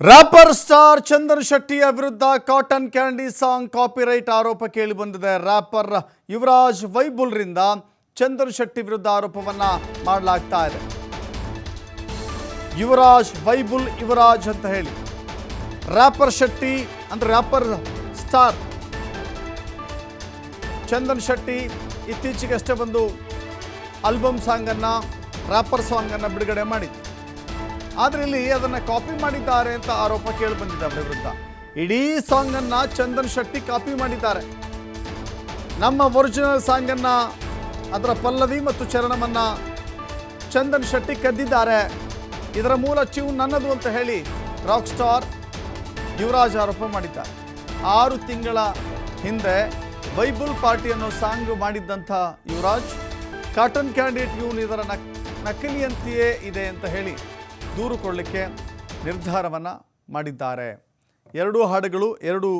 Wrapper star Chandan ಶೆಟ್ಟಿಯ ವಿರುದ್ಧ cotton candy song copyright ಆರೋಪ ಕೇಳಿ ಬಂದಿದೆ. ರ್ಯಾಪರ್ ಯುವರಾಜ್ ವೈಬುಲ್ರಿಂದ ಚಂದನ್ ಶೆಟ್ಟಿ ವಿರುದ್ಧ ಆರೋಪವನ್ನ ಮಾಡಲಾಗ್ತಾ ಇದೆ. ಯುವರಾಜ್ ವೈಬುಲ್ ಯುವರಾಜ್ ಅಂತ ಹೇಳಿ. ರ್ಯಾಪರ್ ಶೆಟ್ಟಿ ಅಂದ್ರೆ ರ್ಯಾಪರ್ ಸ್ಟಾರ್ ಚಂದನ್ ಶೆಟ್ಟಿ ಇತ್ತೀಚೆಗಷ್ಟೇ ಬಂದು ಆಲ್ಬಮ್ ಸಾಂಗನ್ನು ರ್ಯಾಪರ್ ಸಾಂಗನ್ನು ಬಿಡುಗಡೆ ಮಾಡಿತ್ತು ಆದರೆ ಇಲ್ಲಿ ಅದನ್ನು ಕಾಪಿ ಮಾಡಿದ್ದಾರೆ ಅಂತ ಆರೋಪ ಕೇಳಿ ಬಂದಿದೆ ಅವರ ವಿರುದ್ಧ ಇಡೀ ಸಾಂಗನ್ನು ಚಂದನ್ ಶೆಟ್ಟಿ ಕಾಪಿ ಮಾಡಿದ್ದಾರೆ. ನಮ್ಮ ಒರಿಜಿನಲ್ ಸಾಂಗನ್ನು ಅದರ ಪಲ್ಲವಿ ಮತ್ತು ಚರಣವನ್ನು ಚಂದನ್ ಶೆಟ್ಟಿ ಕದ್ದಿದ್ದಾರೆ. ಇದರ ಮೂಲ ಟ್ಯೂನ್ ನನ್ನದು ಅಂತ ಹೇಳಿ ರಾಕ್ ಸ್ಟಾರ್ ಯುವರಾಜ್ ಆರೋಪ ಮಾಡಿದ್ದಾರೆ. ಆರು ತಿಂಗಳ ಹಿಂದೆ ಬೈಬಲ್ ಪಾರ್ಟಿ ಅನ್ನೋ ಸಾಂಗ್ ಮಾಡಿದ್ದಂಥ ಯುವರಾಜ್ ಕಾಟನ್ ಕ್ಯಾಂಡಿಡೇಟ್ ಟ್ಯೂನ್ ಇದರ ನಕ್, ನಕಲಿಯಂತೆಯೇ ಇದೆ ಅಂತ ಹೇಳಿ ದೂರು ಕೊಡಲಿಕ್ಕೆ ನಿರ್ಧಾರವನ್ನು ಮಾಡಿದ್ದಾರೆ. ಎರಡೂ ಹಾಡುಗಳು, ಎರಡು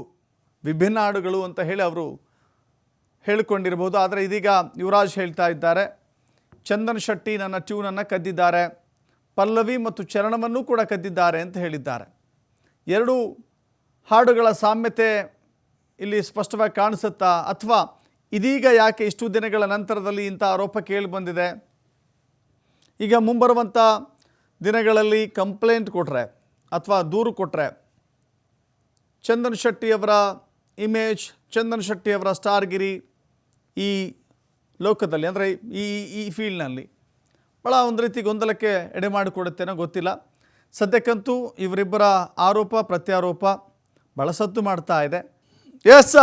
ವಿಭಿನ್ನ ಹಾಡುಗಳು ಅಂತ ಹೇಳಿ ಅವರು ಹೇಳಿಕೊಂಡಿರ್ಬೋದು. ಆದರೆ ಇದೀಗ ಯುವರಾಜ್ ಹೇಳ್ತಾ ಇದ್ದಾರೆ, ಚಂದನ್ ಶೆಟ್ಟಿ ನನ್ನ ಟ್ಯೂನನ್ನು ಕದ್ದಿದ್ದಾರೆ, ಪಲ್ಲವಿ ಮತ್ತು ಚರಣವನ್ನು ಕೂಡ ಕದ್ದಿದ್ದಾರೆ ಅಂತ ಹೇಳಿದ್ದಾರೆ. ಎರಡು ಹಾಡುಗಳ ಸಾಮ್ಯತೆ ಇಲ್ಲಿ ಸ್ಪಷ್ಟವಾಗಿ ಕಾಣಿಸುತ್ತಾ, ಅಥವಾ ಇದೀಗ ಯಾಕೆ ಇಷ್ಟು ದಿನಗಳ ನಂತರದಲ್ಲಿ ಇಂಥ ಆರೋಪ ಕೇಳಿ ಬಂದಿದೆ. ಈಗ ಮುಂಬರುವಂಥ ದಿನಗಳಲ್ಲಿ ಕಂಪ್ಲೇಂಟ್ ಕೊಟ್ಟರೆ ಅಥವಾ ದೂರು ಕೊಟ್ಟರೆ ಚಂದನ್ ಶೆಟ್ಟಿಯವರ ಇಮೇಜ್, ಚಂದನ್ ಶೆಟ್ಟಿಯವರ ಸ್ಟಾರ್ಗಿರಿ ಈ ಲೋಕದಲ್ಲಿ, ಅಂದರೆ ಈ ಈ ಫೀಲ್ಡ್ನಲ್ಲಿ ಭಾಳ ಒಂದು ರೀತಿ ಗೊಂದಲಕ್ಕೆ ಎಡೆ ಮಾಡಿಕೊಡುತ್ತೇನೋ ಗೊತ್ತಿಲ್ಲ. ಸದ್ಯಕ್ಕಂತೂ ಇವರಿಬ್ಬರ ಆರೋಪ, ಪ್ರತ್ಯಾರೋಪ ಭಾಳ ಸದ್ದು ಮಾಡ್ತಾ ಇದೆ. ಎಸ್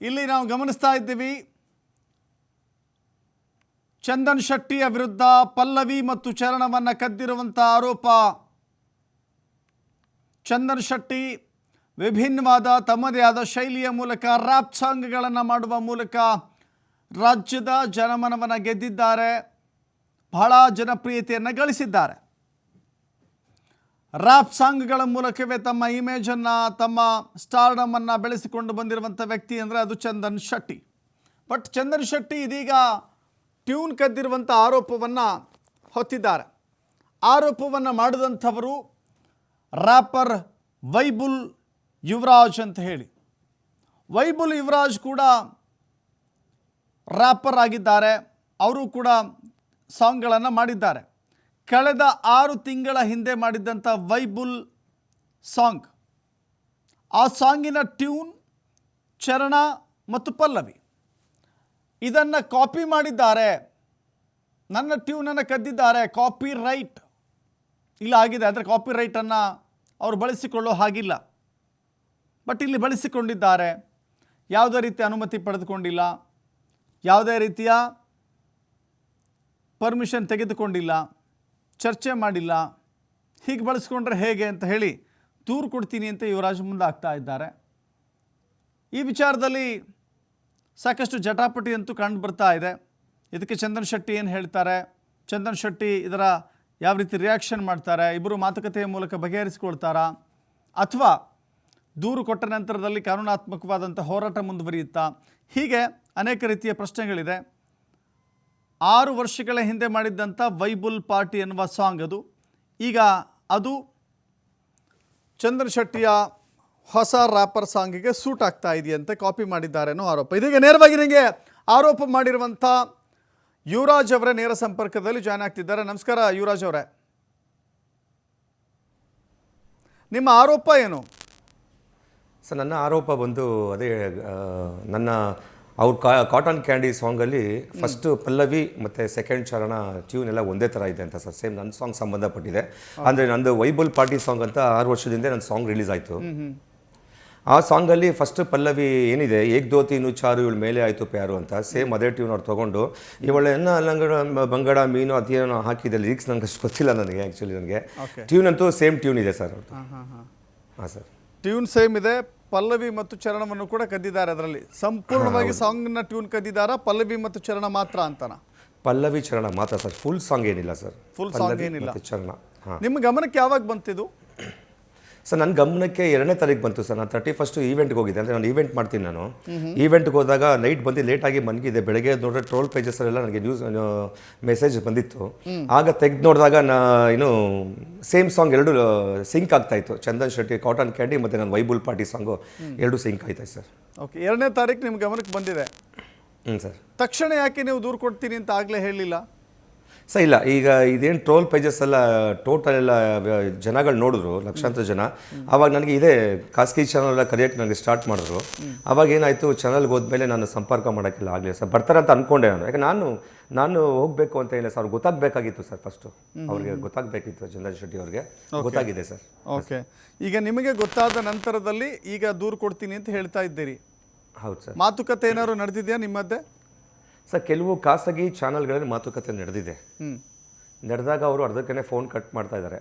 ಇಲ್ಲಿ ನಾವು ಗಮನಿಸ್ತಾ ಇದ್ದೀವಿ ಚಂದನ್ ಶೆಟ್ಟಿಯ ವಿರುದ್ಧ ಪಲ್ಲವಿ ಮತ್ತು ಚರಣವನ್ನು ಕದ್ದಿರುವಂಥ ಆರೋಪ. ಚಂದನ್ ಶೆಟ್ಟಿ ವಿಭಿನ್ನವಾದ ತಮ್ಮದೇ ಆದ ಶೈಲಿಯ ಮೂಲಕ ರ್ಯಾಪ್ ಸಾಂಗ್ಗಳನ್ನು ಮಾಡುವ ಮೂಲಕ ರಾಜ್ಯದ ಜನಮನವನ್ನು ಗೆದ್ದಿದ್ದಾರೆ. ಬಹಳ ಜನಪ್ರಿಯತೆಯನ್ನು ಗಳಿಸಿದ್ದಾರೆ. ರ್ಯಾಪ್ ಸಾಂಗ್ಗಳ ಮೂಲಕವೇ ತಮ್ಮ ಇಮೇಜನ್ನು, ತಮ್ಮ ಸ್ಟಾರ್ಡಮನ್ನು ಬೆಳೆಸಿಕೊಂಡು ಬಂದಿರುವಂಥ ವ್ಯಕ್ತಿ ಅಂದರೆ ಅದು ಚಂದನ್ ಶೆಟ್ಟಿ. ಬಟ್ ಚಂದನ್ ಶೆಟ್ಟಿ ಇದೀಗ ಟ್ಯೂನ್ ಕದ್ದಿರುವಂಥ ಆರೋಪವನ್ನು ಹೊತ್ತಿದ್ದಾರೆ. ಆರೋಪವನ್ನು ಮಾಡಿದಂಥವರು ರ್ಯಾಪರ್ ವೈಬುಲ್ ಯುವರಾಜ್ ಅಂತ ಹೇಳಿ. ವೈಬುಲ್ ಯುವರಾಜ್ ಕೂಡ ರ್ಯಾಪರ್ ಆಗಿದ್ದಾರೆ. ಅವರು ಕೂಡ ಸಾಂಗ್ಗಳನ್ನು ಮಾಡಿದ್ದಾರೆ. ಕಳೆದ ಆರು ತಿಂಗಳ ಹಿಂದೆ ಮಾಡಿದ್ದಂಥ ವೈಬುಲ್ ಸಾಂಗ್. ಆ ಸಾಂಗಿನ ಟ್ಯೂನ್ ಚರಣ ಮತ್ತು ಪಲ್ಲವಿ. ಇದನ್ನು ಕಾಪಿ ಮಾಡಿದ್ದಾರೆ. ನನ್ನ ಟ್ಯೂನನ್ನು ಕದ್ದಿದ್ದಾರೆ. ಕಾಪಿ ರೈಟ್ ಇಲ್ಲ, ಆಗಿದೆ. ಆದರೆ ಕಾಪಿ ರೈಟನ್ನು ಅವರು ಬಳಸಿಕೊಳ್ಳೋ ಹಾಗಿಲ್ಲ. ಬಟ್ ಇಲ್ಲಿ ಬಳಸಿಕೊಂಡಿದ್ದಾರೆ. ಯಾವುದೇ ರೀತಿಯ ಅನುಮತಿ ಪಡೆದುಕೊಂಡಿಲ್ಲ. ಯಾವುದೇ ರೀತಿಯ ಪರ್ಮಿಷನ್ ತೆಗೆದುಕೊಂಡಿಲ್ಲ. ಚರ್ಚೆ ಮಾಡಿಲ್ಲ. ಹೀಗೆ ಬಳಸ್ಕೊಂಡ್ರೆ ಹೇಗೆ ಅಂತ ಹೇಳಿ ದೂರು ಕೊಡ್ತೀನಿ ಅಂತ ಯುವರಾಜ್ ಮುಂದೆ ಆಗ್ತಾ ಇದ್ದಾರೆ. ಈ ವಿಚಾರದಲ್ಲಿ ಸಾಕಷ್ಟು ಜಟಾಪಟಿ ಅಂತೂ ಕಂಡು ಬರ್ತಾ ಇದೆ. ಇದಕ್ಕೆ ಚಂದನ್ ಶೆಟ್ಟಿ ಏನು ಹೇಳ್ತಾರೆ? ಚಂದನ್ ಶೆಟ್ಟಿ ಇದರ ಯಾವ ರೀತಿ ರಿಯಾಕ್ಷನ್ ಮಾಡ್ತಾರೆ? ಇಬ್ಬರು ಮಾತುಕತೆಯ ಮೂಲಕ ಬಗೆಹರಿಸಿಕೊಳ್ತಾರಾ? ಅಥವಾ ದೂರು ಕೊಟ್ಟ ನಂತರದಲ್ಲಿ ಕಾನೂನಾತ್ಮಕವಾದಂಥ ಹೋರಾಟ ಮುಂದುವರಿಯುತ್ತಾ? ಹೀಗೆ ಅನೇಕ ರೀತಿಯ ಪ್ರಶ್ನೆಗಳಿದೆ. ಆರು ವರ್ಷಗಳ ಹಿಂದೆ ಮಾಡಿದ್ದಂಥ ವೈಬುಲ್ ಪಾರ್ಟಿ ಎನ್ನುವ ಸಾಂಗ್ ಅದು. ಈಗ ಅದು ಚಂದನ್ ಶೆಟ್ಟಿಯ ಹೊಸ ರ್ಯಾಪರ್ ಸಾಂಗಿಗೆ ಸೂಟ್ ಆಗ್ತಾ ಇದೆಯಂತೆ ಕಾಪಿ ಮಾಡಿದ್ದಾರೆ ಅನ್ನೋ ಆರೋಪ. ಇದೀಗ ನೇರವಾಗಿ ನನಗೆ ಆರೋಪ ಮಾಡಿರುವಂಥ ಯುವರಾಜ್ ಅವರೇ ನೇರ ಸಂಪರ್ಕದಲ್ಲಿ ಜಾಯ್ನ್ ಆಗ್ತಿದ್ದಾರೆ. ನಮಸ್ಕಾರ ಯುವರಾಜ್ ಅವರೇ. ನಿಮ್ಮ ಆರೋಪ ಏನು? ಸರ್ ನನ್ನ ಆರೋಪ ಬಂದು ಅದೇ ನನ್ನ ಅವ್ರ ಕಾ ಕಾಟನ್ ಕ್ಯಾಂಡಿ ಸಾಂಗಲ್ಲಿ ಫಸ್ಟ್ ಪಲ್ಲವಿ ಮತ್ತು ಸೆಕೆಂಡ್ ಚರಣ ಟ್ಯೂನ್ ಎಲ್ಲ ಒಂದೇ ಥರ ಇದೆ ಅಂತ ಸರ್. ಸೇಮ್ ನನ್ನ ಸಾಂಗ್ ಸಂಬಂಧಪಟ್ಟಿದೆ. ಅಂದರೆ ನಂದು ವೈಬಲ್ ಪಾರ್ಟಿ ಸಾಂಗ್ ಅಂತ ಆರು ವರ್ಷದಿಂದ ನನ್ನ ಸಾಂಗ್ ರಿಲೀಸ್ ಆಯಿತು. ಆ ಸಾಂಗಲ್ಲಿ ಫಸ್ಟ್ ಪಲ್ಲವಿ ಏನಿದೆ? ಏಕ್ ದೋತಿ ಇನ್ನು ಚಾರು ಇವಳು ಮೇಲೆ ಆಯಿತು ಪ್ಯಾರು ಅಂತ ಸೇಮ್ ಅದೇ ಟ್ಯೂನ್ ಅವ್ರು ತೊಗೊಂಡು ಇವಳೆನ್ನ ಲಂಗಡ ಬಂಗಡ ಮೀನು ಅದೇನೋ ಹಾಕಿದೆ ಲಿರಿಕ್ಸ್ ನನಗೆ ಅಷ್ಟು ಗೊತ್ತಿಲ್ಲ ನನಗೆ ಆ್ಯಕ್ಚುಲಿ ನನಗೆ. ಟ್ಯೂನ್ ಅಂತೂ ಸೇಮ್ ಟ್ಯೂನ್ ಇದೆ ಸರ್ ಅವ್ರದ್ದು ಹಾಂ ಸರ್ ಟ್ಯೂನ್ ಸೇಮ್ ಇದೆ ಪಲ್ಲವಿ ಮತ್ತು ಚರಣವನ್ನು ಕೂಡ ಕದ್ದಿದ್ದಾರೆ ಅದರಲ್ಲಿ. ಸಂಪೂರ್ಣವಾಗಿ ಸಾಂಗ್ನ ಟ್ಯೂನ್ ಕದ್ದಿದ್ದಾರ ಪಲ್ಲವಿ ಮತ್ತು ಚರಣ ಮಾತ್ರ ಅಂತನಾ? ಪಲ್ಲವಿ ಚರಣ ಮಾತ್ರ ಸರ್ ಫುಲ್ ಸಾಂಗ್ ಏನಿಲ್ಲ ಸರ್ ಫುಲ್ ಸಾಂಗ್ ಏನಿಲ್ಲ. ಚರಣ. ನಿಮ್ಮ ಗಮನಕ್ಕೆ ಯಾವಾಗ ಬಂತಿದು? ಸರ್ ನನ್ನ ಗಮನಕ್ಕೆ ಎರಡನೇ ತಾರೀಕು ಬಂತು ಸರ್. ನಾನು ತರ್ಟಿ ಫಸ್ಟ್ ಈವೆಂಟ್ಗೆ ಹೋಗಿದ್ದೆ. ಅಂದರೆ ನಾನು ಈವೆಂಟ್ ಮಾಡ್ತೀನಿ ನಾನು. ಈವೆಂಟ್ಗೆ ಹೋದಾಗ ನೈಟ್ ಬಂದು ಲೇಟಾಗಿ ಮನಗಿದೆ ಬೆಳಗ್ಗೆ ನೋಡಿದ್ರೆ ಟ್ರೋಲ್ ಪೇಜಸ್ಸಲ್ಲೆಲ್ಲ ನನಗೆ ನ್ಯೂಸ್ ಮೆಸೇಜ್ ಬಂದಿತ್ತು. ಆಗ ತೆಗೆದು ನೋಡಿದಾಗ ನಾ ಏನು ಸೇಮ್ ಸಾಂಗ್ ಎರಡು ಸಿಂಕ್ ಆಗ್ತಾಯಿತ್ತು ಚಂದನ್ ಶೆಟ್ಟಿ ಕಾಟನ್ ಕ್ಯಾಂಡಿ ಮತ್ತು ನನ್ನ ವೈಬುಲ್ ಪಾರ್ಟಿ ಸಾಂಗು ಎರಡು ಸಿಂಕ್ ಆಯ್ತಾಯ್ತು ಸರ್. ಓಕೆ ಎರಡನೇ ತಾರೀಕು ನಿಮ್ಮ ಗಮನಕ್ಕೆ ಬಂದಿದೆ. ಹ್ಞೂ ಸರ್. ತಕ್ಷಣ ಯಾಕೆ ನೀವು ದೂರು ಕೊಡ್ತೀನಿ ಅಂತ ಆಗಲೇ ಹೇಳಲಿಲ್ಲ ಸರ್ ಇಲ್ಲ ಈಗ ಇದೇನು ಟ್ರೋಲ್ ಪೇಜಸ್ ಎಲ್ಲ ಟೋಟಲ್ ಎಲ್ಲ ಜನಗಳು ನೋಡಿದ್ರು ಲಕ್ಷಾಂತರ ಜನ. ಅವಾಗ ನನಗೆ ಇದೇ ಖಾಸಗಿ ಚಾನಲ್ ಎಲ್ಲ ಕರೆಯೋಕ್ಕೆ ನನಗೆ ಸ್ಟಾರ್ಟ್ ಮಾಡಿದ್ರು. ಅವಾಗ ಏನಾಯಿತು ಚಾನಲ್ಗೆ ಹೋದ್ಮೇಲೆ ನಾನು ಸಂಪರ್ಕ ಮಾಡೋಕ್ಕಿಲ್ಲ ಆಗಲಿಲ್ಲ ಸರ್. ಬರ್ತಾರೆ ಅಂತ ಅಂದ್ಕೊಂಡೆ ನಾನು. ಯಾಕೆ ನಾನು ನಾನು ಹೋಗಬೇಕು ಅಂತ ಇಲ್ಲ ಸರ್. ಅವ್ರಿಗೆ ಗೊತ್ತಾಗಬೇಕಾಗಿತ್ತು ಸರ್ ಫಸ್ಟು ಅವ್ರಿಗೆ ಗೊತ್ತಾಗಬೇಕಿತ್ತು ಚಂದ್ರ ಶೆಟ್ಟಿ ಅವ್ರಿಗೆ. ಗೊತ್ತಾಗಿದೆ ಸರ್. ಓಕೆ ಈಗ ನಿಮಗೆ ಗೊತ್ತಾದ ನಂತರದಲ್ಲಿ ಈಗ ದೂರು ಕೊಡ್ತೀನಿ ಅಂತ ಹೇಳ್ತಾ ಇದ್ದೀರಿ. ಹೌದು ಸರ್. ಮಾತುಕತೆ ಏನಾದ್ರು ನಡೆದಿದೆಯಾ ನಿಮ್ಮದ್ದೇ? ಸರ್ ಕೆಲವು ಖಾಸಗಿ ಚಾನಲ್ಗಳಲ್ಲಿ ಮಾತುಕತೆ ನಡೆದಿದೆ. ನಡೆದಾಗ ಅವರು ಅರ್ಧಕ್ಕೇ ಫೋನ್ ಕಟ್ ಮಾಡ್ತಾ ಇದ್ದಾರೆ.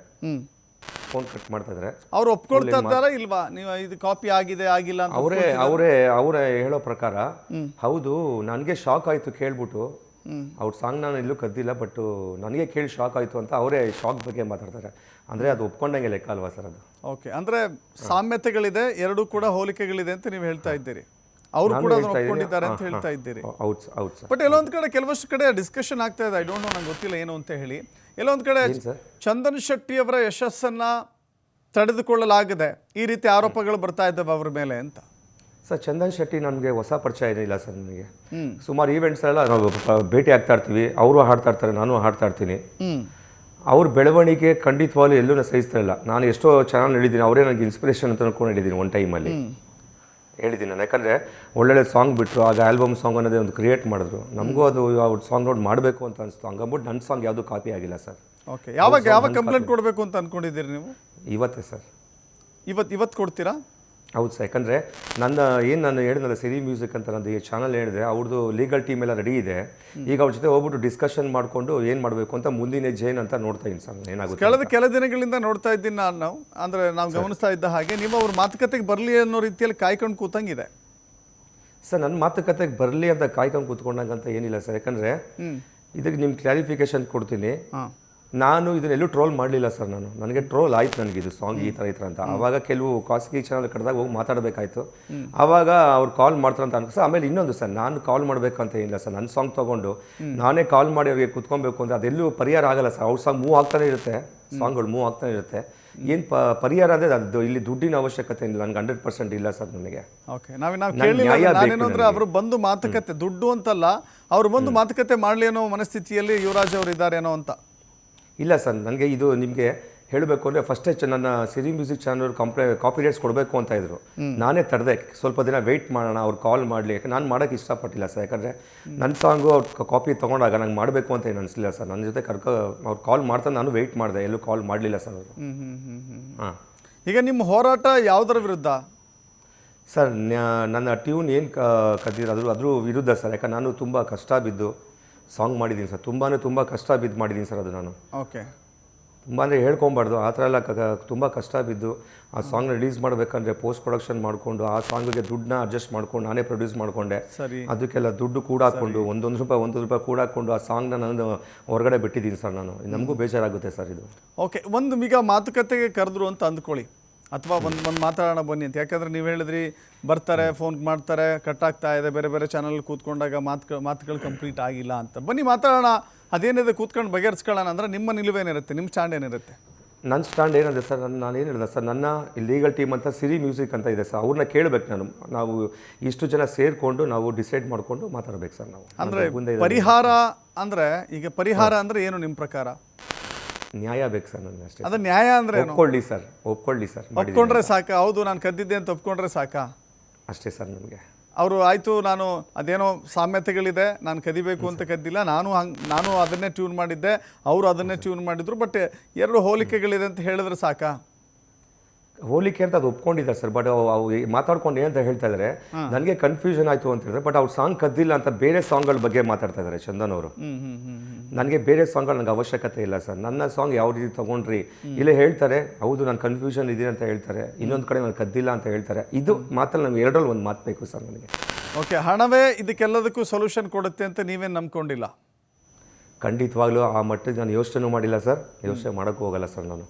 ಫೋನ್ ಕಟ್ ಮಾಡ್ತಾ ಇದ್ದಾರೆ. ಅವ್ರು ಒಪ್ಕೊಳ್ತಾ ಇದ್ದಾರಾ ಇಲ್ವಾ? ನೀವು ಇದು ಕಾಪಿ ಆಗಿದೆ ಆಗಿಲ್ಲ ಅಂತ ಅವರೇ ಅವರೇ ಅವರೇ ಹೇಳೋ ಪ್ರಕಾರ ಹೌದು ನನಗೆ ಶಾಕ್ ಆಯಿತು ಕೇಳ್ಬಿಟ್ಟು. ಅವ್ರ ಸಾಂಗ್ ನಾನು ಎಲ್ಲೂ ಕದ್ದಿಲ್ಲ ಬಟ್ ನನಗೆ ಕೇಳಿ ಶಾಕ್ ಆಯಿತು ಅಂತ ಅವರೇ ಶಾಕ್ ಬಗ್ಗೆ ಮಾತಾಡ್ತಾರೆ. ಅಂದರೆ ಅದು ಒಪ್ಕೊಂಡಂಗೆ ಲೆಕ್ಕ ಅಲ್ವಾ ಸರ್ ಅದು? ಓಕೆ ಅಂದರೆ ಸಾಮ್ಯತೆಗಳಿದೆ ಎರಡೂ ಕೂಡ ಹೋಲಿಕೆಗಳಿದೆ ಅಂತ ನೀವು ಹೇಳ್ತಾ ಇದ್ದೀರಿ. ಅವರು ಕೂಡ ಅದನ್ನ ಒಪ್ಕೊಂಡಿದ್ದಾರೆ ಅಂತ ಹೇಳ್ತಾ. ಇದ್ದೀರಿ. ಹೌದು ಸ- ಹೌದು ಸರ್ ಬಟ್ ಎಲ್ಲೊಂದು ಕಡೆ ಕೆಲವಷ್ಟು ಕಡೆ ಡಿಸ್ಕಷನ್ ಆಗ್ತಾ ಇದೆ. ಐ ಡೋಂಟ್ ನೋ ನಂಗೆ ಗೊತ್ತಿಲ್ಲ ಏನು ಅಂತ ಹೇಳಿ. ಎಲ್ಲೊಂದು ಕಡೆ ಚಂದನ್ ಶೆಟ್ಟಿ ಅವರ ಯಶಸ್ಸನ್ನ ತಡೆದುಕೊಳ್ಳಲಾಗದೆ. ಈ ರೀತಿ ಆರೋಪಗಳು ಬರ್ತಾ ಇದ್ದಾವೆ ಅವ್ರ ಮೇಲೆ ಅಂತ. ಸರ್ ಚಂದನ್ ಶೆಟ್ಟಿ ನನಗೆ ಹೊಸ ಪರಿಚಯ ಏನಿಲ್ಲ ಸರ್ ನನಗೆ. ಸುಮಾರು ಈವೆಂಟ್ಸ್ ಎಲ್ಲ ನಾವು ಭೇಟಿ ಆಗ್ತಾ ಇರ್ತೀವಿ. ಅವರು ಹಾಡ್ತಾ ಇರ್ತಾರೆ ನಾನು ಹಾಡ್ತಾ ಇರ್ತೀನಿ. ಅವ್ರ ಬೆಳವಣಿಗೆ ಖಂಡಿತವಾಗ್ಲೂ ಎಲ್ಲೂ ನಾನು ಸಹಿಸ್ತಾ ಇಲ್ಲ. ನಾನು ಎಷ್ಟೋ ಚೆನ್ನಾಗಿ ಹೇಳಿದ್ದೀನಿ ಅವರೇ ನನಗೆ ಇನ್ಸ್ಪಿರೇಷನ್ ಅಂತ ಅನ್ಕೊಂಡು ಹೇಳಿದ್ದೀನಿ ಒನ್ ಟೈಮಲ್ಲಿ ಹೇಳಿದ್ದೀನಿ ನಾನು. ಯಾಕಂದರೆ ಒಳ್ಳೊಳ್ಳೆ ಸಾಂಗ್ ಬಿಟ್ಟರು ಆಗ ಆಲ್ಬಮ್ ಸಾಂಗ್ ಅನ್ನೋದೇ ಒಂದು ಕ್ರಿಯೇಟ್ ಮಾಡಿದ್ರು. ನಮಗೂ ಅದು ಅವ್ರ ಸಾಂಗ್ ನೋಡಿ ಮಾಡಬೇಕು ಅಂತ ಅನಿಸ್ತು. ಹಂಗಂದ್ಬಿಟ್ಟು ನನ್ನ ಸಾಂಗ್ ಯಾವುದು ಕಾಪಿ ಆಗಿಲ್ಲ ಸರ್. ಓಕೆ ಯಾವಾಗ ಯಾವಾಗ ಕಂಪ್ಲೇಂಟ್ ಕೊಡಬೇಕು ಅಂತ ಅಂದ್ಕೊಂಡಿದ್ದೀರಿ ನೀವು? ಇವತ್ತೇ ಸರ್. ಇವತ್ತು ಇವತ್ತು ಕೊಡ್ತೀರಾ? ಹೌದು ಸರ್. ಯಾಕಂದರೆ ನನ್ನ ಏನು ನಾನು ಹೇಳಿದ್ನಲ್ಲ ಸಿರಿ ಮ್ಯೂಸಿಕ್ ಅಂತ ನಂದು ಈ ಚಾನಲ್ ಹೇಳಿದೆ ಅವ್ರದ್ದು ಲೀಗಲ್ ಟೀಮ್ ಎಲ್ಲ ರೆಡಿ ಇದೆ. ಈಗ ಅವ್ರ ಜೊತೆ ಹೋಗ್ಬಿಟ್ಟು ಡಿಸ್ಕಷನ್ ಮಾಡಿಕೊಂಡು ಏನು ಮಾಡಬೇಕು ಅಂತ ಮುಂದಿನ ಜೇನ್ ಅಂತ ನೋಡ್ತಾ ಇದ್ದೀನಿ ಸರ್. ಏನಾಗುತ್ತೆ ಕಳೆದ ಕೆಲ ದಿನಗಳಿಂದ ನೋಡ್ತಾ ಇದ್ದೀನಿ ನಾನು ನಾವು. ಅಂದರೆ ನಾವು ಗಮನಿಸ್ತಾ ಇದ್ದ ಹಾಗೆ ನೀವು ಅವ್ರ ಮಾತುಕತೆಗೆ ಬರಲಿ ಅನ್ನೋ ರೀತಿಯಲ್ಲಿ ಕಾಯ್ಕೊಂಡು ಕೂತಂಗಿದೆ. ಸರ್ ನನ್ನ ಮಾತುಕತೆಗೆ ಬರಲಿ ಅಂತ ಕಾಯ್ಕೊಂಡು ಕೂತ್ಕೊಂಡಂಗಂತ ಏನಿಲ್ಲ ಸರ್. ಯಾಕಂದರೆ ಇದಕ್ಕೆ ನಿಮ್ಮ ಕ್ಲಾರಿಫಿಕೇಶನ್ ಕೊಡ್ತೀನಿ. ನಾನು ಇದನ್ನೆಲ್ಲೂ ಟ್ರೋಲ್ ಮಾಡಲಿಲ್ಲ ಸರ್ ನಾನು. ನನಗೆ ಟ್ರೋಲ್ ಆಯ್ತು ನನಗೆ ಇದು ಸಾಂಗ್ ಈ ಥರ ಈ ಥರ ಅಂತ. ಆವಾಗ ಕೆಲವು ಖಾಸಗಿ ಚಾನಲ್ ಕಡ್ದಾಗ ಹೋಗಿ ಮಾತಾಡಬೇಕಾಯ್ತು. ಆವಾಗ ಅವ್ರು ಕಾಲ್ ಮಾಡ್ತಾರೆ ಅಂತ ಅನ್ಕೋ ಆಮೇಲೆ ಇನ್ನೊಂದು ಸರ್ ನಾನು ಕಾಲ್ ಮಾಡಬೇಕಂತ ಏನಿಲ್ಲ ಸರ್ ನನ್ನ ಸಾಂಗ್ ತೊಗೊಂಡು ನಾನೇ ಕಾಲ್ ಮಾಡಿ ಅವ್ರಿಗೆ ಕುತ್ಕೊಬೇಕು ಅಂತ ಅದೆಲ್ಲೂ ಪರಿಹಾರ ಆಗಲ್ಲ ಸರ್ ಅವ್ರ ಸಾಂಗ್ ಮೂವ್ ಆಗ್ತಾನೆ ಇರುತ್ತೆ. ಸಾಂಗ್ಗಳು ಮೂವ್ ಆಗ್ತಾನೆ ಇರುತ್ತೆ. ಏನು ಪ ಪರಿಹಾರ ಅಂದರೆ ಅದು ಇಲ್ಲಿ ದುಡ್ಡಿನ ಅವಶ್ಯಕತೆ ಇಲ್ಲ. ನನಗೆ ಹಂಡ್ರೆಡ್ ಪರ್ಸೆಂಟ್ ಇಲ್ಲ ಸರ್ ನನಗೆ. ಓಕೆ ನಾವು ನಾವು ಕೇಳಿಲ್ಲ ಅಂದರೆ ಅವರು ಬಂದು ಮಾತುಕತೆ ದುಡ್ಡು ಅಂತಲ್ಲ ಅವ್ರು ಬಂದು ಮಾತುಕತೆ ಮಾಡಲಿ ಅನ್ನೋ ಮನಸ್ಥಿತಿಯಲ್ಲಿ ಯುವರಾಜ್ ಅವರು ಇದ್ದಾರೇನೋ ಅಂತ. ಇಲ್ಲ ಸರ್ ನನಗೆ ಇದು ನಿಮಗೆ ಹೇಳಬೇಕು ಅಂದರೆ ಫಸ್ಟೇ ಚ- ನನ್ನ ಸಿರಿ ಮ್ಯೂಸಿಕ್ ಚಾನಲ್ ಕಂಪ್ಲೇ ಕಾಪಿ ರೈಟ್ಸ್ ಕೊಡಬೇಕು ಅಂತ ಇದ್ರು. ನಾನೇ ತಡೆದೆ ಸ್ವಲ್ಪ ದಿನ ವೆಯ್ಟ್ ಮಾಡೋಣ ಅವ್ರು ಕಾಲ್ ಮಾಡಲಿ. ಯಾಕೆ ನಾನು ಮಾಡೋಕ್ಕೆ ಇಷ್ಟಪಟ್ಟಿಲ್ಲ ಸರ್. ಯಾಕಂದರೆ ನನ್ನ ಸಾಂಗು ಅವ್ರ ಕಾಪಿ ತೊಗೊಂಡಾಗ ನಂಗೆ ಮಾಡಬೇಕು ಅಂತ ಏನು ಅನಿಸ್ಲಿಲ್ಲ ಸರ್. ನನ್ನ ಜೊತೆ ಕರ್ಕೊ ಅವ್ರು ಕಾಲ್ ಮಾಡ್ತಾ ನಾನು ವೆಯ್ಟ್ ಮಾಡಿದೆ. ಎಲ್ಲೂ ಕಾಲ್ ಮಾಡಲಿಲ್ಲ ಸರ್ ಅವರು. ಹಾಂ. ಈಗ ನಿಮ್ಮ ಹೋರಾಟ ಯಾವುದರ ವಿರುದ್ಧ? ಸರ್ ನನ್ನ ಟ್ಯೂನ್ ಏನು ಕದ್ದಿದ್ರು ಅದ್ರ ಅದ್ರ ವಿರುದ್ಧ ಸರ್. ಯಾಕಂದ್ರೆ ನಾನು ತುಂಬ ಕಷ್ಟ ಬಿದ್ದು ಸಾಂಗ್ ಮಾಡಿದ್ದೀನಿ ಸರ್. ತುಂಬಾ ತುಂಬ ಕಷ್ಟ ಬಿದ್ದು ಮಾಡಿದ್ದೀನಿ ಸರ್ ಅದು ನಾನು. ಓಕೆ. ತುಂಬ ಅಂದರೆ ಹೇಳ್ಕೊಬಾರ್ದು ಆ ಥರ ಎಲ್ಲ ತುಂಬ ಕಷ್ಟ ಬಿದ್ದು ಆ ಸಾಂಗ್ ರಿಲೀಸ್ ಮಾಡಬೇಕಂದ್ರೆ ಪೋಸ್ಟ್ ಪ್ರೊಡಕ್ಷನ್ ಮಾಡಿಕೊಂಡು ಆ ಸಾಂಗ್ಗೆ ದುಡ್ಡನ್ನ ಅಡ್ಜಸ್ಟ್ ಮಾಡ್ಕೊಂಡು ನಾನೇ ಪ್ರೊಡ್ಯೂಸ್ ಮಾಡಿಕೊಂಡೆ. ಸರಿ. ಅದಕ್ಕೆಲ್ಲ ದುಡ್ಡು ಕೂಡ ಹಾಕ್ಕೊಂಡು ಒಂದೊಂದು ರೂಪಾಯಿ ಒಂದೊಂದು ರೂಪಾಯಿ ಕೂಡ ಹಾಕ್ಕೊಂಡು ಆ ಸಾಂಗ್ನ ನಾನು ಹೊರಗಡೆ ಬಿಟ್ಟಿದ್ದೀನಿ ಸರ್ ನಾನು. ನಮಗೂ ಬೇಜಾರಾಗುತ್ತೆ ಸರ್ ಇದು. ಓಕೆ. ಒಂದು ಈಗ ಮಾತುಕತೆಗೆ ಕರೆದ್ರು ಅಂತ ಅಂದ್ಕೊಳ್ಳಿ. ಅಥವಾ ಒಂದು ಒಂದು ಮಾತಾಡೋಣ ಬನ್ನಿ ಅಂತ. ಯಾಕಂದ್ರೆ ನೀವು ಹೇಳಿದ್ರಿ ಬರ್ತಾರೆ ಫೋನ್ ಮಾಡ್ತಾರೆ ಕಟ್ ಆಗ್ತಾ ಇದೆ ಬೇರೆ ಬೇರೆ ಚಾನಲ್ ಕೂತ್ಕೊಂಡಾಗ ಮಾತು ಮಾತುಗಳು ಕಂಪ್ಲೀಟ್ ಆಗಿಲ್ಲ ಅಂತ. ಬನ್ನಿ ಮಾತಾಡೋಣ. ಅದೇನಿದೆ ಕೂತ್ಕೊಂಡು ಬಗೆಹರಿಸ್ಕೊಳ್ಳೋಣ ಅಂದ್ರೆ ನಿಮ್ಮ ನಿಲುವೇನಿರುತ್ತೆ ನಿಮ್ಮ ಸ್ಟ್ಯಾಂಡ್ ಏನಿರುತ್ತೆ? ನನ್ನ ಸ್ಟ್ಯಾಂಡ್ ಏನಿದೆ ಸರ್ ನನ್ನ ನಾನು ಏನು ಹೇಳಿದೆ ಸರ್ ನನ್ನ ಲೀಗಲ್ ಟೀಮ್ ಅಂತ ಸಿರಿ ಮ್ಯೂಸಿಕ್ ಅಂತ ಇದೆ ಸರ್. ಅವ್ರನ್ನ ಕೇಳಬೇಕು ನಾನು. ನಾವು ಇಷ್ಟು ಜನ ಸೇರಿಕೊಂಡು ನಾವು ಡಿಸೈಡ್ ಮಾಡಿಕೊಂಡು ಮಾತಾಡ್ಬೇಕು ಸರ್ ನಾವು. ಅಂದರೆ ಪರಿಹಾರ ಅಂದರೆ ಈಗ ಪರಿಹಾರ ಅಂದ್ರೆ ಏನು ನಿಮ್ಮ ಪ್ರಕಾರ? ನ್ಯಾಯ ಬೇಕು ಸರ್ ನನಗೆ ಅಷ್ಟೇ ಅದು ನ್ಯಾಯ ಅಂದ್ರೆ ಏನು? ಒಪ್ಕೊಳ್ಳಿ ಸರ್ ಒಪ್ಕೊಳ್ಳಿ ಸರ್ ಒಪ್ಕೊಂಡ್ರೆ ಸಾಕಾ? ಹೌದು ನಾನು ಕದ್ದಿದ್ದೆ ಅಂತ ಒಪ್ಕೊಂಡ್ರೆ ಸಾಕಾ? ಅಷ್ಟೇ ಸರ್ ನನಗೆ. ಅವರು ಆಯಿತು ನಾನು ಅದೇನೋ ಸಾಮ್ಯತೆಗಳಿದೆ ನಾನು ಕದಿಬೇಕು ಅಂತ ಕದ್ದಿಲ್ಲ ನಾನು ಹಂಗೆ ನಾನು ಅದನ್ನೇ ಟ್ಯೂನ್ ಮಾಡಿದ್ದೆ ಅವರು ಅದನ್ನೇ ಟ್ಯೂನ್ ಮಾಡಿದ್ರು ಬಟ್ ಎರಡು ಹೋಲಿಕೆಗಳಿದೆ ಅಂತ ಹೇಳಿದ್ರೆ ಸಾಕಾ? ಹೋಲಿಕೆ ಅಂತ ಅದು ಒಪ್ಕೊಂಡಿದ್ದಾರೆ ಸರ್. ಬಟ್ ಅವು ಮಾತಾಡ್ಕೊಂಡು ಏನಂತ ಹೇಳ್ತಾ ಇದ್ದಾರೆ ನನಗೆ ಕನ್ಫ್ಯೂಷನ್ ಆಯಿತು ಅಂತ ಹೇಳಿದ್ರೆ ಬಟ್ ಅವ್ರ ಸಾಂಗ್ ಕದ್ದಿಲ್ಲ ಅಂತ ಬೇರೆ ಸಾಂಗ್ಗಳ ಬಗ್ಗೆ ಮಾತಾಡ್ತಾ ಇದ್ದಾರೆ ಚಂದನ್ ಅವರು. ನನಗೆ ಬೇರೆ ಸಾಂಗ್ಗಳು ನನಗೆ ಅವಶ್ಯಕತೆ ಇಲ್ಲ ಸರ್. ನನ್ನ ಸಾಂಗ್ ಯಾವ ರೀತಿ ತೊಗೊಂಡ್ರಿ? ಇಲ್ಲೇ ಹೇಳ್ತಾರೆ ಹೌದು ನಾನು ಕನ್ಫ್ಯೂಷನ್ ಇದ್ದೀನಿ ಅಂತ ಹೇಳ್ತಾರೆ ಇನ್ನೊಂದು ಕಡೆ ನಾನು ಕದ್ದಿಲ್ಲ ಅಂತ ಹೇಳ್ತಾರೆ. ಇದು ಮಾತಲ್ಲಿ ನಮ್ಗೆ ಎರಡರಲ್ಲಿ ಒಂದು ಮಾತು ಬೇಕು ಸರ್ ನನಗೆ. ಓಕೆ ಹಣವೇ ಇದಕ್ಕೆಲ್ಲದಕ್ಕೂ ಸೊಲ್ಯೂಷನ್ ಕೊಡುತ್ತೆ ಅಂತ ನೀವೇನು ನಂಬ್ಕೊಂಡಿಲ್ಲ? ಖಂಡಿತವಾಗ್ಲೂ ಆ ಮಟ್ಟಿಗೆ ನಾನು ಯೋಚನೆ ಮಾಡಿಲ್ಲ ಸರ್. ಯೋಚನೆ ಮಾಡೋಕ್ಕೂ ಹೋಗಲ್ಲ ಸರ್ ನಾನು.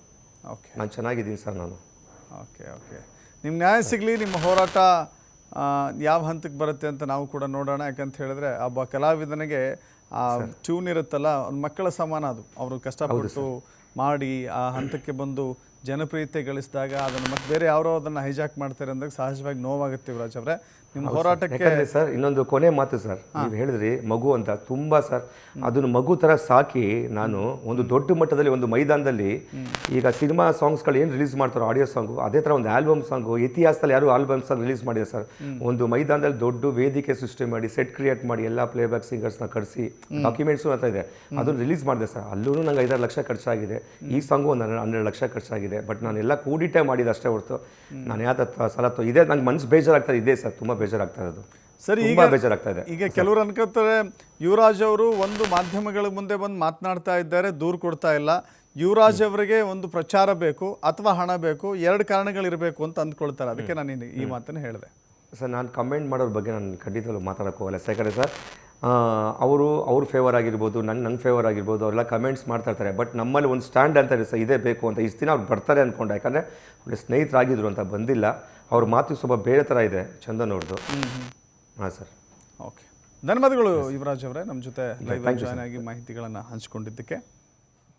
ಓಕೆ ನಾನು ಚೆನ್ನಾಗಿದ್ದೀನಿ ಸರ್ ನಾನು. Okay okay. ನಿಮ್ಮ ನ್ಯಾಯ ಸಿಗಲಿ ನಿಮ್ಮ ಹೋರಾಟ ಯಾವ ಹಂತಕ್ಕೆ ಬರುತ್ತೆ ಅಂತ ನಾವು ಕೂಡ ನೋಡೋಣ. ಯಾಕಂತ ಹೇಳಿದ್ರೆ ಒಬ್ಬ ಕಲಾವಿದನಿಗೆ ಆ ಟ್ಯೂನ್ ಇರುತ್ತಲ್ಲ ಅವ್ನ ಮಕ್ಕಳ ಸಮಾನ ಅದು. ಅವರು ಕಷ್ಟಪಟ್ಟು ಮಾಡಿ ಆ ಹಂತಕ್ಕೆ ಬಂದು ಜನಪ್ರಿಯತೆ ಗಳಿಸಿದಾಗ ಅದನ್ನು ಮತ್ತೆ ಬೇರೆ ಯಾರೋ ಅದನ್ನು ಹೈಜಾಕ್ ಮಾಡ್ತಾರೆ ಅಂದಾಗ ಸಹಜವಾಗಿ ನೋವಾಗುತ್ತೆ ಯುವರಾಜ್ ಅವರೇ. ನಿಮ್ಮ ಹೋರಾಟಕ್ಕೆ ಸರ್ ಇನ್ನೊಂದು ಕೊನೆ ಮಾತು ಸರ್. ನೀವು ಹೇಳಿದ್ರಿ ಮಗು ಅಂತ ತುಂಬ ಸರ್ ಅದನ್ನು ಮಗು ಥರ ಸಾಕಿ ನಾನು ಒಂದು ದೊಡ್ಡ ಮಟ್ಟದಲ್ಲಿ ಒಂದು ಮೈದಾನದಲ್ಲಿ ಈಗ ಸಿನಿಮಾ ಸಾಂಗ್ಸ್ಗಳು ಏನು ರಿಲೀಸ್ ಮಾಡ್ತಾರೋ ಆಡಿಯೋ ಸಾಂಗು ಅದೇ ಥರ ಒಂದು ಆಲ್ಬಮ್ ಸಾಂಗು ಇತಿಹಾಸದಲ್ಲಿ ಯಾರು ಆಲ್ಬಮ್ ಸಾಂಗ್ ರಿಲೀಸ್ ಮಾಡಿದೆ ಸರ್. ಒಂದು ಮೈದಾನದಲ್ಲಿ ದೊಡ್ಡ ವೇದಿಕೆ ಸೃಷ್ಟಿ ಮಾಡಿ ಸೆಟ್ ಕ್ರಿಯೇಟ್ ಮಾಡಿ ಎಲ್ಲ ಪ್ಲೇಬ್ಯಾಕ್ ಸಿಂಗರ್ಸ್ನ ಕರೆಸಿ ಡಾಕ್ಯುಮೆಂಟ್ಸು ಅಂತ ಇದೆ. ಅದನ್ನು ರಿಲೀಸ್ ಮಾಡಿದೆ ಸರ್. ಅಲ್ಲೂ ನಂಗೆ ಐದಾರು ಲಕ್ಷ ಖರ್ಚಾಗಿದೆ. ಈ ಸಾಂಗು ಒಂದು ಹನ್ನೆರಡು ಲಕ್ಷ ಖರ್ಚಾಗಿದೆ. ಬಟ್ ನಾನೆಲ್ಲ ಕೂಡಿಟ್ಟೆ ಮಾಡಿದೆ ಅಷ್ಟೇ ಹೊರತು. ನಾನು ಯಾವ್ದು ಸಲ ಇದೆ ನಂಗೆ ಮನಸ್ಸು ಬೇಜಾರಾಗ್ತದೆ ಇದೆ ಸರ್ ತುಂಬಾ ಬೇಜಾರಾಗ್ತಾ ಇರೋದು. ಸರಿ ಈಗ ಬೇಜಾರಾಗ್ತಾ ಇದೆ. ಈಗ ಕೆಲವರು ಅನ್ಕೋತಾರೆ ಯುವರಾಜ್ ಅವರು ಒಂದು ಮಾಧ್ಯಮಗಳ ಮುಂದೆ ಬಂದು ಮಾತನಾಡ್ತಾ ಇದ್ದಾರೆ ದೂರು ಕೊಡ್ತಾ ಇಲ್ಲ. ಯುವರಾಜ್ ಅವರಿಗೆ ಒಂದು ಪ್ರಚಾರ ಬೇಕು ಅಥವಾ ಹಣ ಬೇಕು ಎರಡು ಕಾರಣಗಳಿರಬೇಕು ಅಂತ ಅಂದ್ಕೊಳ್ತಾರೆ. ಅದಕ್ಕೆ ನಾನು ಈ- ಮಾತನ್ನು ಹೇಳಿದೆ. ಸರ್ ನಾನು ಕಮೆಂಟ್ ಮಾಡೋರ ಬಗ್ಗೆ ನಾನು ಖಂಡಿತವಾಗ್ಲೂ ಮಾತಾಡೋಕೆ ಹೋಗಲ್ಲ. ಯಾಕಂದರೆ ಸರ್ ಅವರು ಅವ್ರ ಫೇವರ್ ಆಗಿರ್ಬೋದು ನನ್ನ ನನ್ನ ಫೇವರ್ ಆಗಿರ್ಬೋದು ಅವರೆಲ್ಲ ಕಮೆಂಟ್ಸ್ ಮಾಡ್ತಾ ಇರ್ತಾರೆ. ಬಟ್ ನಮ್ಮಲ್ಲಿ ಒಂದು ಸ್ಟ್ಯಾಂಡ್ ಅಂತ ಸರ್ ಇದೇ ಬೇಕು ಅಂತ ಇಷ್ಟು ದಿನ ಅವ್ರು ಬರ್ತಾರೆ ಅಂದ್ಕೊಂಡೆ ಯಾಕಂದರೆ ಒಳ್ಳೆ ಸ್ನೇಹಿತರಾಗಿದ್ದರು ಅಂತ ಬಂದಿಲ್ಲ. ಅವ್ರ ಮಾತು ಸ್ವಲ್ಪ ಬೇರೆ ಥರ ಇದೆ ಚಂದನ್ ಅವ್ರದ್ದು ಹಾಂ ಸರ್. ಓಕೆ ಧನ್ಯವಾದಗಳು ಯುವರಾಜ್ ಅವರೇ. ನಮ್ಮ ಜೊತೆ ಲೈವ್ ಜಾಯ್ನ್ ಆಗಿ ಮಾಹಿತಿಗಳನ್ನು ಹಂಚಿಕೊಂಡಿದ್ದಕ್ಕೆ.